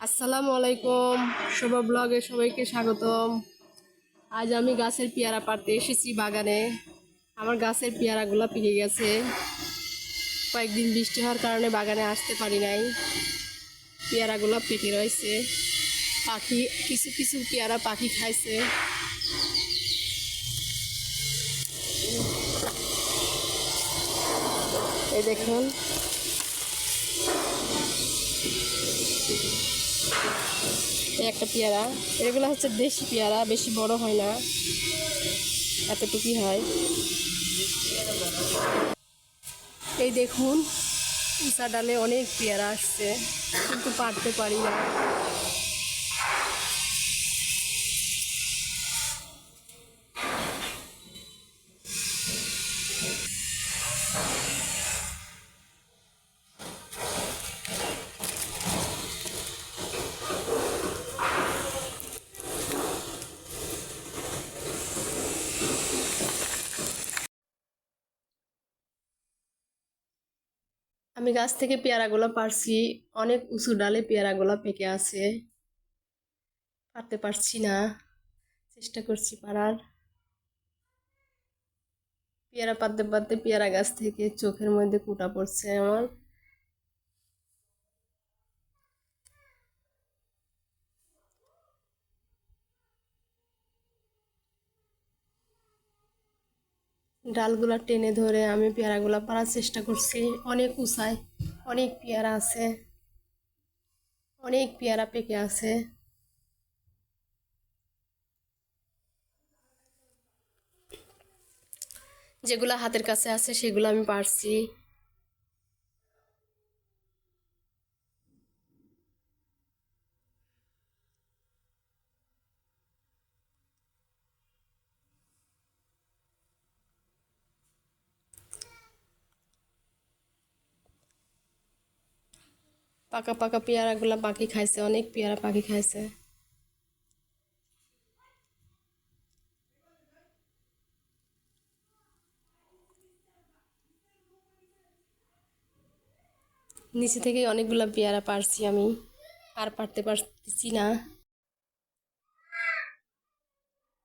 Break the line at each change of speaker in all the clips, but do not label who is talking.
আসসালামু আলাইকুম। শোভা ব্লগে সবাইকে স্বাগতম। আজ আমি গাছের পেয়ারা পাড়তে এসেছি বাগানে। আমার গাছের পেয়ারাগুলো পেকে গেছে। কয়েকদিন বৃষ্টি হওয়ার কারণে বাগানে আসতে পারি নাই। পেয়ারাগুলো পেকে রয়েছে। পাখি, কিছু কিছু পেয়ারা পাখি খাইছে। এই দেখুন এই একটা পেয়ারা। এগুলো হচ্ছে দেশি পেয়ারা, বেশি বড় হয় না। এতটুকুই হয়। এই দেখুন ইসা ডালে অনেক পেয়ারা আসছে, কিন্তু পারতে পারি না। আমি গাছ থেকে পেয়ারাগুলো পারছি। অনেক উঁচু ডালে পেয়ারাগুলো পেকে আছে। পারতে পারছি না। চেষ্টা করছি পারার। পেয়ারা পাততে পারতে পেয়ারা গাছ থেকে চোখের মধ্যে কুটা পড়ছে আমার। ডালগুলা টেনে ধরে আমি পেয়ারাগুলো পাড়ার চেষ্টা করছি। অনেক উঁচায়, অনেক পেয়ারা আছে। অনেক পেয়ারা পেকে আছে। যেগুলো হাতের কাছে আছে সেগুলো আমি পারছি পাকা পাকা পেয়ারাগুলা পাখি খাইছে, অনেক পেয়ারা পাখি খাইছে। নিচে থেকে অনেকগুলো পেয়ারা পারছি আমি, আর পারতে পারতেছি না।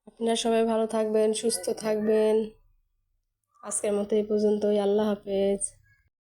আপনারা সবাই ভালো থাকবেন, সুস্থ থাকবেন। আজকের মতো এই পর্যন্তই, আল্লাহ হাফেজ।